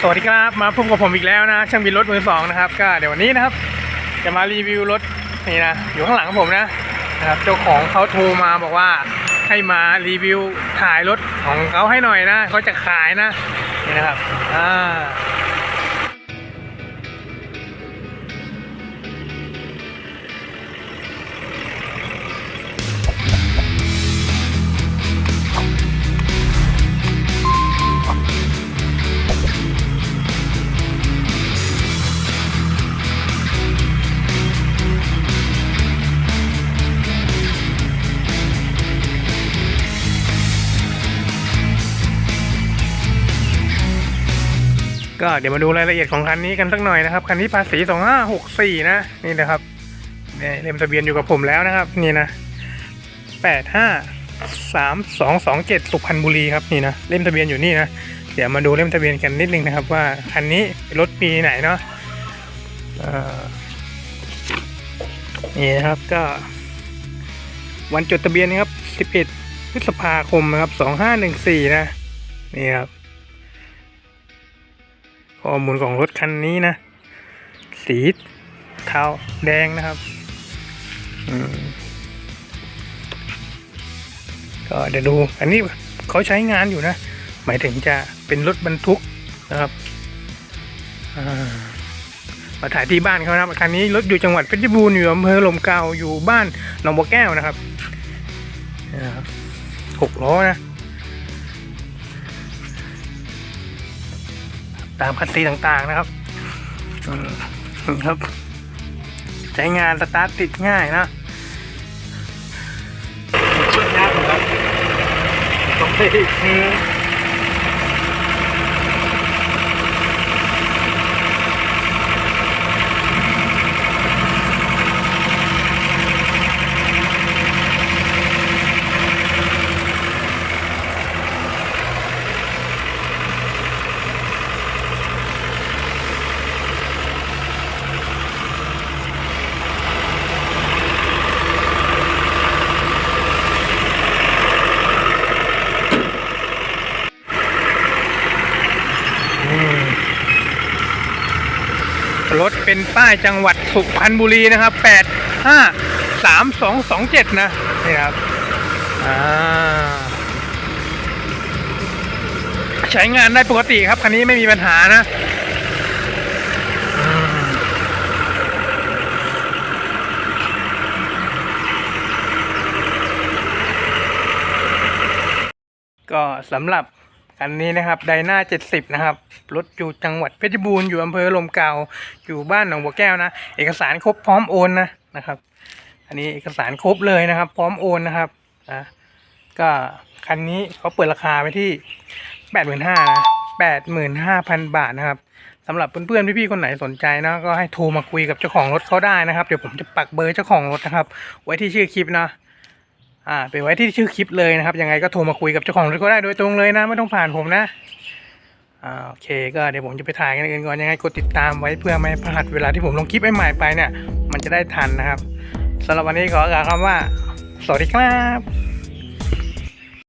สวัสดีครับมาพบกับผมอีกแล้วนะ ช่างบินรถมือสองนะครับ ก็เดี๋ยววันนี้นะครับ จะมารีวิวรถนี่นะอยู่ข้างหลังผมนะนะครับเจ้าของเขาโทรมาบอกว่าให้มารีวิวถ่ายรถของเขาให้หน่อยนะเขาจะขายนะนี่นะครับอ่า ก็เดี๋ยวมาดูรายละเอียดของคันนี้กันสักหน่อยนะครับ คันนี้ภาษี 2564 นะ นี่นะครับเนี่ยเล่มทะเบียนอยู่กับผมแล้วนะครับ นี่นะ 853227 สุพรรณบุรีครับนี่นะเล่มทะเบียนอยู่นี่นะเดี๋ยวมาดูเล่มทะเบียนกันนิดนึงนะครับ ว่าคันนี้รถปีไหนเนาะนี่นะครับก็ วันจดทะเบียนนะครับ 11 พฤษภาคมนะครับ 2514 นะ นี่ครับ ข้อมูลของรถคันนี้นะ สีเทาแดงนะครับก็เดี๋ยวดู อันนี้เขาใช้งานอยู่นะ หมายถึงจะเป็นรถบรรทุกนะครับมาถ่ายที่บ้านเขานะครับคันนี้รถอยู่จังหวัดเพชรบูรณ์อยู่อำเภอลมเกาอยู่บ้านหนองบัวแก้วนะครับนี่นะครับหกล้อนะ ตามคันซีต่างๆนะครับครับ ใช้งานสตาร์ทติดง่ายนะยากครับต้องไป รถเป็นป้ายจังหวัดสุพรรณบุรีนะครับแปดห้าสามสองสองเจ็ดนะนี่ครับอ่าใช้งานได้ปกติครับคันนี้ไม่มีปัญหานะก็สำหรับ คันนี้นะครับไดนา70นะครับรถอยู่จังหวัดเพชรบูรณ์อยู่อำเภอลมเก่าอยู่บ้านหนองบัวแก้วนะ เอกสารครบพร้อมโอนนะนะครับ อันนี้เอกสารครบเลยนะครับ พร้อมโอนนะครับอะก็คันนี้เขาเปิดราคาไว้ที่85,000นะ85,000บาทนะครับสำหรับเพื่อนๆพี่ๆคนไหนสนใจนะก็ให้โทรมาคุยกับเจ้าของรถเขาได้นะครับเดี๋ยวผมจะปักเบอร์เจ้าของรถนะครับ ไว้ที่ชื่อคลิปนะ อ่าไปไว้ที่ชื่อคลิปเลยนะครับ ยังไงก็โทรมาคุยกับเจ้าของรถก็ได้โดยตรงเลยนะ ไม่ต้องผ่านผมนะอ่าโอเคก็เดี๋ยวผมจะไปถ่ายกันเองก่อนยังไงกดติดตามไว้เพื่อไม่พลาดเวลาที่ผมลงคลิปใหม่ไปเนี่ย มันจะได้ทันนะครับสำหรับวันนี้ขอกล่าวคำว่า สวัสดีครับ